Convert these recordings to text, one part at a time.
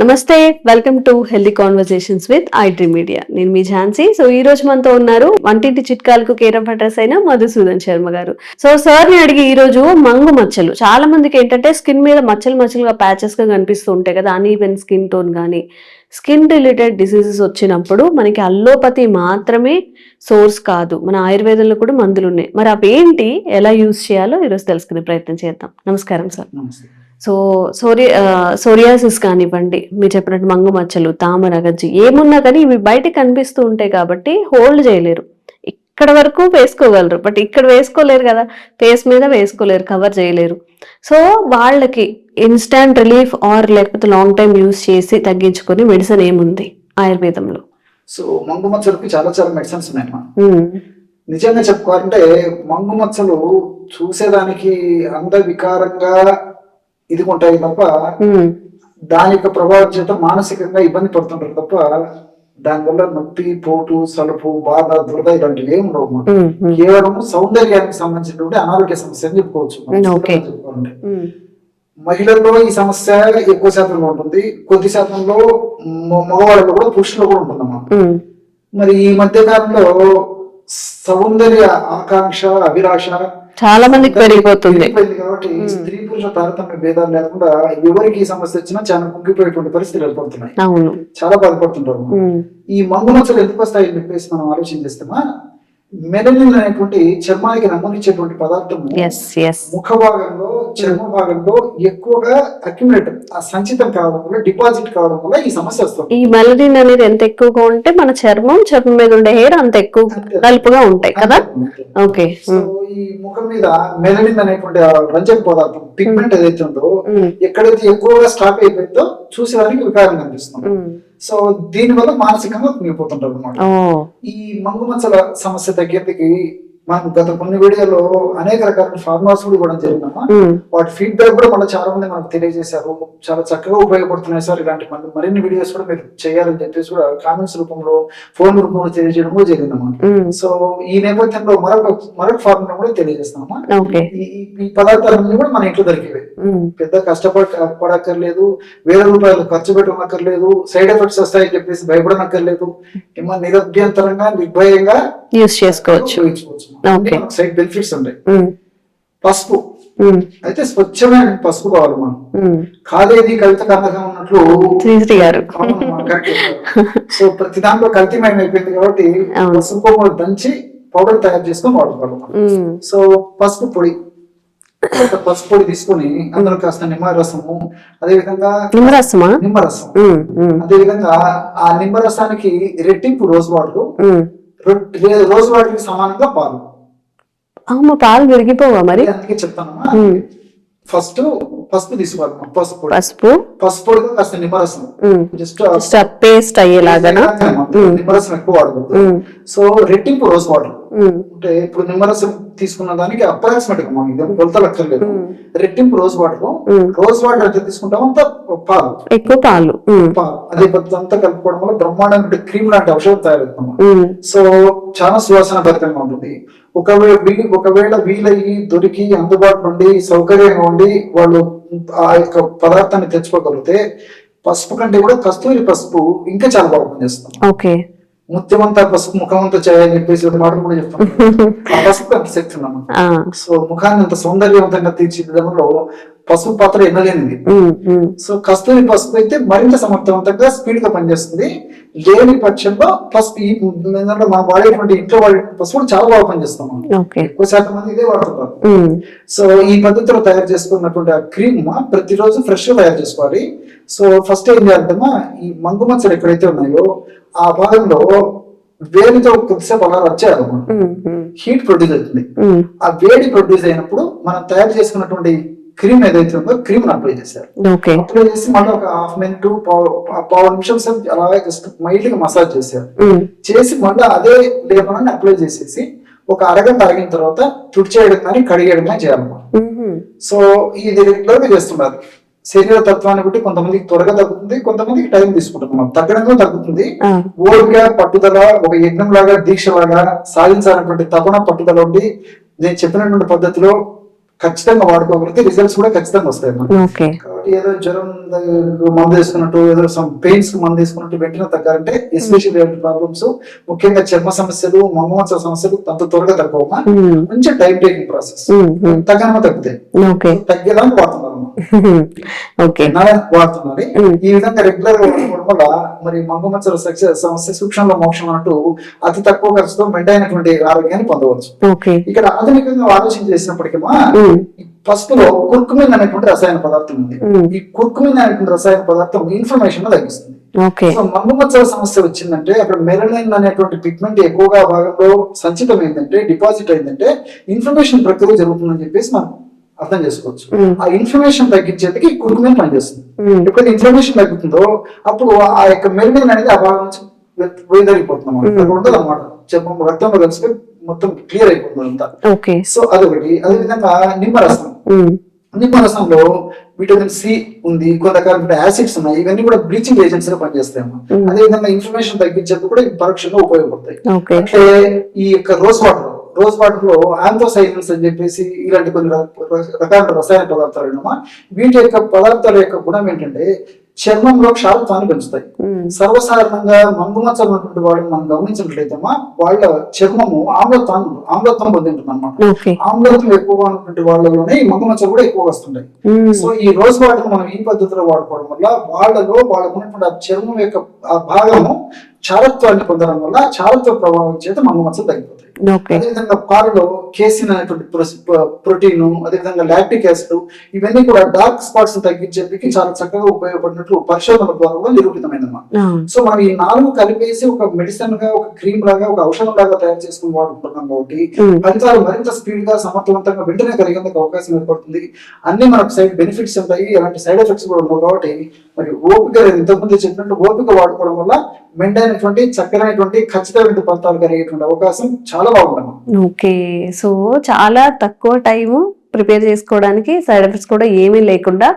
నమస్తే welcome to healthy conversations with IT media నేను మీ ఝాన్సీ. సో ఈ రోజు మనతో ఉన్నారు వంటింటి చిట్కాలకు కేరం పట్టర్స్ అయిన మధుసూదన్ శర్మ గారు. సో సార్ని అడిగి ఈ రోజు మంగు మచ్చలు. చాలా మందికి ఏంటంటే స్కిన్ మీద మచ్చలు మచ్చలుగా ప్యాచెస్గా కనిపిస్తూ ఉంటాయి కదా అన్ఈవెన్ స్కిన్ టోన్ కానీ స్కిన్ రిలేటెడ్ డిసీజెస్ వచ్చినప్పుడు మనకి అల్లోపతి మాత్రమే సోర్స్ కాదు. మన ఆయుర్వేదంలో కూడా మందులు ఉన్నాయి మరి అవేంటి ఎలా యూజ్ చేయాలో ఈరోజు తెలుసుకునే ప్రయత్నం చేద్దాం. నమస్కారం సార్. నమస్తే. సో సోరియా సోరియాసిస్ కానివ్వండి మీరు చెప్పినట్టు మంగు మచ్చలు తామర గజ్జి ఏమున్నా కానీ ఇవి బయటకు కనిపిస్తూ ఉంటాయి కాబట్టి హోల్డ్ చేయలేరు. ఇక్కడ వరకు వేసుకోగలరు బట్ ఇక్కడ వేసుకోలేరు కదా ఫేస్ మీద వేసుకోలేరు కవర్ చేయలేరు. సో వాళ్ళకి ఇన్స్టాంట్ రిలీఫ్ ఆర్ లేకపోతే లాంగ్ టైం యూస్ చేసి తగ్గించుకొని మెడిసిన్ ఏముంది ఆయుర్వేదంలో? సో మంగు మచ్చలకి చాలా చాలా మెడిసిన్స్ ఉన్నాయమ్మా. నిజంగా చెప్పుకోవాలంటే మంగు మచ్చలు చూసేదానికి అంద ఇది ఉంటాయి తప్ప దాని యొక్క ప్రభావం చేత మానసికంగా ఇబ్బంది పడుతుంటారు తప్ప దానివల్ల నొప్పి పోటు సలుపు బాధ దురద ఇలాంటివి ఏమి ఉండవు కేవలం సౌందర్యానికి సంబంధించినటువంటి అనారోగ్య సమస్య అని చెప్పుకోవచ్చు. మహిళల్లో ఈ సమస్య ఎక్కువ శాతంలో ఉంటుంది. కొద్ది శాతంలో మగవాళ్ళలో కూడా పురుషుల్లో కూడా ఉంటుందన్నమాట ఉమ్, మరి ఈ మధ్య కాలంలో సౌందర్య ఆకాంక్ష అభిలాష చాలా మందికి పెరిగిపోతుంది. కాబట్టి స్త్రీ పురుష తారతమ్య భేదాలు లేకుండా ఎవరికి ఈ సమస్య వచ్చినా చాలా కుంగిపోయేటువంటి పరిస్థితులు ఏర్పడుతున్నాయి. అవును. చాలా బాధపడుతుంటారు. ఈ మంగు మచ్చలు ఎందుకు వస్తాయని చెప్పేసి మనం ఆలోచన చేస్తామా మెలనిన్ అనేటువంటి చర్మానికి రంగునిచ్చేటువంటి పదార్థము ముఖ భాగంలో చర్మ భాగంలో ఎక్కువగా అక్యుములేట్ ఆ సంచితం కావడం వల్ల డిపాజిట్ కావడం వల్ల ఈ సమస్య వస్తుంది. ఈ మెలనిన్ అనేది ఎంత ఎక్కువగా ఉంటే మన చర్మం చర్మం మీద ఉండే హెయిర్ అంత ఎక్కువ నలుపుగా ఉంటాయి కదా? ఓకే సో ఈ ముఖం మీద మెలనిన్ అనేటువంటి రంజక పదార్థం పిగ్మెంట్ ఏదైతే ఉందో ఎక్కడైతే ఎక్కువగా స్టాక్ అయిపోయిందో చూసేదానికి వికారం కనిపిస్తుంది. సో దీని వల్ల మానసికంగా కుంగిపోతుంటారు అనమాట ఈ మంగు మచ్చల సమస్య తగ్గేందుకు మనం గత కొన్ని వీడియోలో అనేక రకాల ఫార్మాస్ కూడా ఇవ్వడం జరిగిందమ్మా వాటి ఫీడ్బ్యాక్ కూడా మళ్ళీ చాలా మంది మనకు తెలియజేశారు. చాలా చక్కగా ఉపయోగపడుతున్నాయి సార్ ఇలాంటి మన మరిన్ని వీడియోస్ కూడా మీరు చేయాలని చెప్పేసి కూడా కామెంట్స్ రూపంలో ఫోన్ రూపంలో తెలియజేయడం కూడా జరిగిందమ్మా. సో ఈ నేపథ్యంలో మరొక మరొక ఫార్ములా కూడా తెలియజేస్తామా ఓకే. ఈ పదార్థాలన్నీ కూడా మన ఇంట్లో దొరికేవి పెద్ద కష్టపడ పడక్కర్లేదు వేల రూపాయలు ఖర్చు పెట్టనక్కర్లేదు సైడ్ ఎఫెక్ట్స్ వస్తాయని చెప్పేసి భయపడనక్కర్లేదు ఏమన్నా నిరభ్యంతరంగా నిర్భయంగా యూస్ చేసుకోవచ్చు. సైడ్ బెనిఫిట్స్ ఉంటాయి ఉమ్, పసుపు. ఉమ్, అయితే స్వచ్ఛమైన పసుపు కావాలి మనం. కాదేది కవిత కన్నగా ఉన్నట్లు శ్రీశ్రీ గారు అవును, మనం correct చెప్పారు. సో ప్రతి దాంట్లో కల్తీమయం అయిపోయింది కాబట్టి. పసుపు దంచి పౌడర్ తయారు చేసుకొని వాడుకోవాలి మనం. ఉమ్, సో పసుపు పొడి. పసుపు పొడి తీసుకొని అందులో కాస్త నిమ్మరసము అదే విధంగా నిమ్మరసమా? నిమ్మరసం. అదే విధంగా ఆ నిమ్మరసానికి రెట్టింపు రోజ్ వాటర్. రోజ్ వాటర్కి సమానంగా పాలు. అమ్మ పాలు విరిగిపోవా మరి? అందుకే చెప్తానమ్మా ఉమ్, ఫస్ట్ పసుపు తీసుకోవాలి పసుపు పసుపు. పసుపు కాస్త నిమ్మరసం. Just paste అయ్యేలాగానా? ఉమ్, నిమ్మరసం ఎక్కువ వాడకూడదు. సో రెట్టింపు రోజ్ వాటర్ అంటే ఇప్పుడు నిమ్మరసం తీసుకున్న దానికి అప్రాక్సిమేట్గా మనం ఇదేం కొలతలు అక్కర్లేదు ఉమ్, రెట్టింపు రోజ్ వాటర్. రోజ్ వాటర్ ఎంత తీసుకుంటామో అంత పాలు. ఎక్కువ పాలు. అదే అంతా కలుపుకోవడం వల్ల బ్రహ్మాండమైన క్రీమ్ లాంటి ఔషధం తయారవుతుంది. ఉమ్, సో చాలా సువాసన భరితంగా ఉంటుంది. ఒకవేళ ఒకవేళ వీలయ్యి దొరికి అందుబాటులో ఉండి సౌకర్యంగా ఉండి వాళ్ళు ఆ యొక్క పదార్థాన్ని తెచ్చుకోగలిగితే పసుపు కంటే కూడా కస్తూరి పసుపు ఇంకా చాలా బాగా పనిచేస్తాం ఓకే. ముత్యమంతా పసుపు ముఖమంతా చేయని చెప్పేసి ఒక మాట కూడా చెప్తాం. ఆ పసుపు అంత శక్తి ఉన్నాము సో ముఖాన్ని అంత సౌందర్యవంతంగా తీర్చిదిద్దడంలో పసుపు పాత్ర ఎన్నలేనిది. సో కస్తూరి పసుపు అయితే మరింత సమర్థవంతంగా స్పీడ్గా పనిచేస్తుంది. లేని పక్షంలో పసుపు ఈ ఏంటంటే మనం వాడేటువంటి ఇంట్లో వాడే పసుపు చాలా బాగా పనిచేస్తాం ఎక్కువ శాతం మంది ఇదే ఉమ్, సో ఈ పద్ధతిలో తయారు చేసుకున్నటువంటి ఆ క్రీమ్ ప్రతిరోజు ఫ్రెష్గా తయారు చేసుకోవాలి. సో ఫస్ట్ ఏం చేయాలంటమ్మా ఈ మంగు మచ్చలు ఎక్కడైతే ఉన్నాయో ఆ భాగంలో వేడితో కొద్దిసేపు అలా ఉమ్, హీట్ ప్రొడ్యూస్ అవుతుంది. ఆ వేడి ప్రొడ్యూస్ అయినప్పుడు మనం తయారు చేసుకున్నటువంటి క్రీమ్ ఏదైతే ఉందో క్రీమ్ అప్లై చేశారు. అప్లై చేసి మళ్ళీ ఒక హాఫ్ మినిట్ పావు నిమిషం సేపు అలా జస్ట్ మైల్డ్గా మసాజ్ చేశారు. చేసి మళ్ళీ అదే లేపనాన్ని అప్లై చేసేసి ఒక అరగంట అరిగిన తర్వాత తుడిచేయడం కానీ కడిగేయడం కానీ చేయాలన్నమాట సో ఇది రెగ్యులర్గా చేస్తున్నారు. శరీర తత్వాన్ని బట్టి కొంతమందికి త్వరగా తగ్గుతుంది కొంతమందికి టైం తీసుకుంటుంది. మనం తగ్గడంలో తగ్గుతుంది. ఓపిక పట్టుదల ఒక యజ్ఞం లాగా దీక్ష లాగా సాధించాలన్నటువంటి తపన పట్టుదల ఉండి నేను చెప్పినటువంటి పద్ధతిలో ఖచ్చితంగా వాడుకోగలిగితే రిజల్ట్స్ కూడా ఖచ్చితంగా వస్తాయి కాబట్టి ఏదో జ్వరం మందు వేసుకున్నట్టు ఏదో సమ్ పెయిన్స్ మందు వేసుకున్నట్టు వెంటనే తగ్గాలంటే ఎస్పెషల్లీ ప్రాబ్లమ్స్ ముఖ్యంగా చర్మ సమస్యలు మమ్మవంశ సమస్యలు అంత త్వరగా తగ్గవమ్మా. ఉమ్, కొంచెం టైం టేకింగ్ ప్రాసెస్. తగ్గనమా తగ్గుతాయి ఓకే తగ్గేదానికి వాడుతున్నారు ఓకే వాడుతున్నారు. ఉమ్. ఈ విధంగా రెగ్యులర్గా వాడుకోవడం వల్ల మరి మంగమచ్చల సమస్య సూక్ష్మంలో మోక్షం అంటూ అతి తక్కువ ఖర్చుతో మెండైనటువంటి ఆరోగ్యాన్ని పొందవచ్చు. ఇక్కడ ఆధునికంగా ఆలోచన చేసినప్పటికీ ఈ పసుపులో కుర్కుమిన్ అనేటువంటి రసాయన పదార్థం ఉంది. ఈ కుర్కుమిన్ అనేటువంటి రసాయన పదార్థం ఇన్ఫర్మేషన్ తగ్గిస్తుంది. సో సమస్య వచ్చిందంటే అక్కడ మెరలిన్ అనేటువంటి పిగ్మెంట్ ఎక్కువగా భాగంలో సంచితం ఏంటంటే డిపాజిట్ అయిందంటే ఇన్ఫర్మేషన్ ప్రక్రియ జరుగుతుందని చెప్పేసి మనం అర్థం చేసుకోవచ్చు. ఆ ఇన్ఫర్మేషన్ తగ్గించేందుకు ఈ కుర్కుమిన్ పనిచేస్తుంది. ఎప్పుడైతే ఇన్ఫర్మేషన్ తగ్గుతుందో అప్పుడు ఆ యొక్క మెరుగైన అనేది ఆ భాగం నుంచి వేదరిపోతుంది అన్నమాట. అక్కడ ఉండదు అనమాట చెప్పం రక్తంలో కలిసిపోయి మొత్తం క్లియర్ అయిపోతుంది అంతా సో అదొకటి. అదే విధంగా నిమ్మరసం. ఉమ్, నిమ్మరసంలో విటమిన్ సి ఉంది కొంతకాలం యాసిడ్స్ ఉన్నాయి ఇవన్నీ కూడా బ్లీచింగ్ ఏజెంట్స్గా పనిచేస్తాయి అన్నమాట. Mm. అదే విధంగా ఇన్ఫర్మేషన్ తగ్గించేందుకు కూడా పరోక్షంగా ఉపయోగపడతాయి అంటే ఈ యొక్క రోజ్ వాటర్ రోజ్ వాటర్లో ఆంథోసైన్స్ అని చెప్పేసి ఇలాంటి కొన్ని రకాల రసాయన పదార్థాలు వీటి యొక్క పదార్థాల యొక్క గుణం ఏంటంటే చర్మంలో క్షారత్వాన్ని పెంచుతాయి. సర్వసాధారణంగా మంగుమచ్చలు ఉన్నటువంటి వాళ్ళని మనం గమనించినట్లయితేమా వాళ్ళ చర్మము ఆమ్లత్వాన్ని ఆమ్లత్వం పొంది ఉంటుంది అనమాట ఆమ్లత్వం ఎక్కువగా ఉన్నటువంటి వాళ్ళలోనే ఈ మంగుమచ్చలు కూడా ఎక్కువగా వస్తుంటాయి. సో ఈ రోజ్ వాటర్ మనం ఈ పద్ధతిలో వాడుకోవడం వల్ల వాళ్ళలో వాళ్ళకు ఉన్నటువంటి చర్మం యొక్క ఆ భాగము చారత్వాన్ని పొందడం వల్ల చారత్వ ప్రభావం చేత మంగుమచ్చలు తగ్గిపోతాయి. ఓకే అదేవిధంగా పాలలో కేసిన్ అనేటువంటి ప్రోటీన్ అదేవిధంగా లాక్టిక్ యాసిడ్ ఇవన్నీ కూడా డార్క్ స్పాట్స్ తగ్గించేందుకు చాలా చక్కగా ఉపయోగపడినట్లు పరిశోధనల ద్వారా కూడా నిరూపితమైందన్నమాట. ఆ, సో మనం ఈ నాలుగు కలిపేసి ఒక మెడిసిన్గా ఒక క్రీమ్ లాగా ఒక ఔషధం లాగా తయారు చేసుకుని వాడుకుంటున్నాం కాబట్టి ఫలితాలు మరింత స్పీడ్గా సమర్థవంతంగా వెంటనే కలిగేందుకు అవకాశం ఏర్పడుతుంది. అన్ని మనకు సైడ్ బెనిఫిట్స్ ఉంటాయి అలాంటి సైడ్ ఎఫెక్ట్స్ కూడా ఉండవు కాబట్టి మరి ఓపిక ఇంతకుముందు చెప్పినట్టు ఓపిక వాడుకోవడం వల్ల మెండైనటువంటి చక్కనైనటువంటి ఖచ్చితమైన ఫలితాలు కలిగేటువంటి అవకాశం చాలా ఓకే. సో చాలా తక్కువ టైము ప్రిపేర్ చేసుకోవడానికి సైడ్ ఎఫెక్ట్స్ కూడా ఏమీ లేకుండా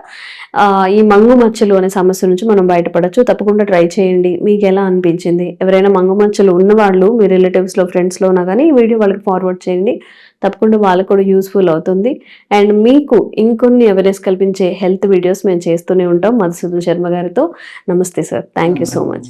ఈ మంగు మచ్చలు అనే సమస్య నుంచి మనం బయటపడచ్చు. తప్పకుండా ట్రై చేయండి. మీకు ఎలా అనిపించింది? ఎవరైనా మంగు మచ్చలు ఉన్నవాళ్ళు మీ రిలేటివ్స్లో ఫ్రెండ్స్లో ఉన్నా కానీ ఈ వీడియో వాళ్ళకి ఫార్వర్డ్ చేయండి. తప్పకుండా వాళ్ళకు కూడా యూస్ఫుల్ అవుతుంది. అండ్ మీకు ఇంకొన్ని అవేర్నెస్ కల్పించే హెల్త్ వీడియోస్ మేము చేస్తూనే ఉంటాం. మధుసూదన్ శర్మ గారితో. నమస్తే sir. Thank you so much.